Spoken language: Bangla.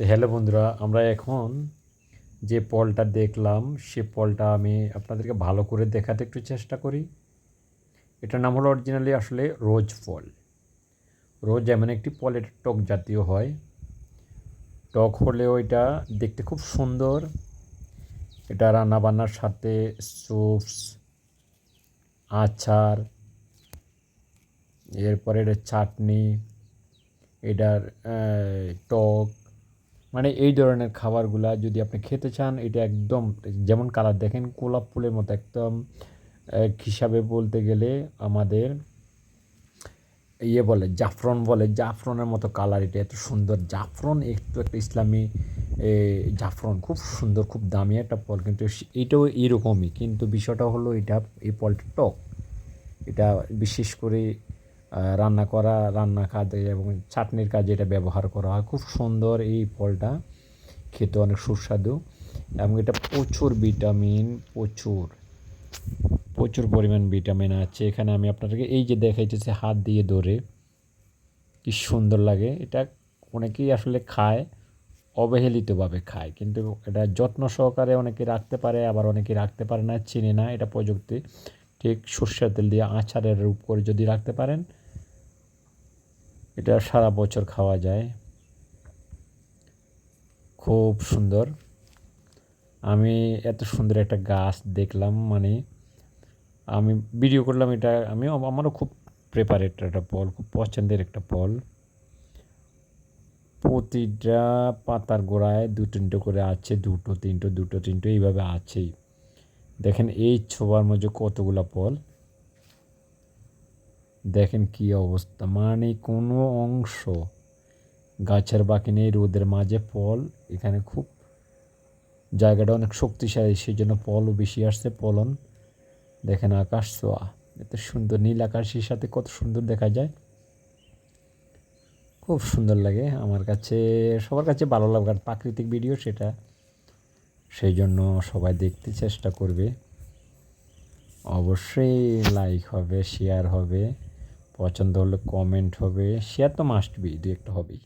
তো হ্যালো বন্ধুরা, আমরা এখন যে পলটা দেখলাম, সে পলটা আমি আপনাদেরকে ভালো করে দেখাতে একটু চেষ্টা করি। এটার নাম হলো অরিজিনালি আসলে রোজ ফল রোজ এমন একটি ফল এটা টক জাতীয় হয়। টক হলেও এটা দেখতে খুব সুন্দর। এটা রান্না বান্নার সাথে স্যুপস আচার, এরপরে এটা চাটনি, এটার টক মানে এই ধরনের খাবারগুলা যদি আপনি খেতে চান, এটা একদম যেমন কালার দেখেন, গোলাপ ফুলের মতো একদম এক হিসাবে বলতে গেলে আমাদের ইয়ে বলে, জাফরন বলে, জাফরনের মতো কালার এটা, এত সুন্দর জাফরন, একটু একটা ইসলামী জাফরন, খুব সুন্দর, খুব দামি একটা ফল কিন্তু এটাও এরকমই, কিন্তু বিষয়টা হলো এটা, এই ফলটা টক, এটা বিশেষ করে রান্না করা, রান্না কাজে এবং চাটনির কাজে এটা ব্যবহার করা হয়। খুব সুন্দর এই ফলটা। খেতে অনেক সুস্বাদু এবং এটা প্রচুর ভিটামিন, প্রচুর প্রচুর পরিমাণ ভিটামিন আছে। এখানে আমি আপনাদেরকে এই যে দেখাইতেছি হাত দিয়ে ধরে, কি সুন্দর লাগে। এটা অনেকেই আসলে খায়, অবহেলিতভাবে খায়। কিন্তু এটা যত্ন সহকারে অনেকে রাখতে পারে, আবার অনেকে রাখতে পারে না, চিনে না। এটা প্রযুক্তি ঠিক সর্ষের তেল দিয়ে আচারের রূপ করে যদি রাখতে পারেন এটা সারা বছর খাওয়া যায়। খুব সুন্দর। আমি এত সুন্দর একটা গাছ দেখলাম মানে আমি ভিডিও করলাম এটা, আমি আমারও খুব প্রেপারেট একটা ফল, খুব পছন্দের একটা ফল। প্রতিটা পাতার গোড়ায় দু তিনটে করে আছে, দুটো তিনটো দুটো তিনটো, এইভাবে আছেই। দেখেন এই ছোবার মধ্যে কতগুলো ফল। দেখেন কি অবস্থা। মানে কোনো অংশ গাছের বাকি নেই, রোদের মাঝে ফল, এখানে খুব জায়গাটা অনেক শক্তিশালী সেই জন্য ফলও বেশি আসছে, ফলন। দেখেন আকাশ ছোয়া এত সুন্দর নীল আকাশের সাথে কত সুন্দর দেখা যায়। খুব সুন্দর লাগে, আমার কাছে, সবার কাছে ভালো লাগার প্রাকৃতিক ভিডিও সেটা। সেই জন্য সবাই দেখতে চেষ্টা করবে। অবশ্যই লাইক হবে শেয়ার হবে। পছন্দ হলে কমেন্ট হবে শেয়ার তো মাস্ট বি দু একটা হবেই।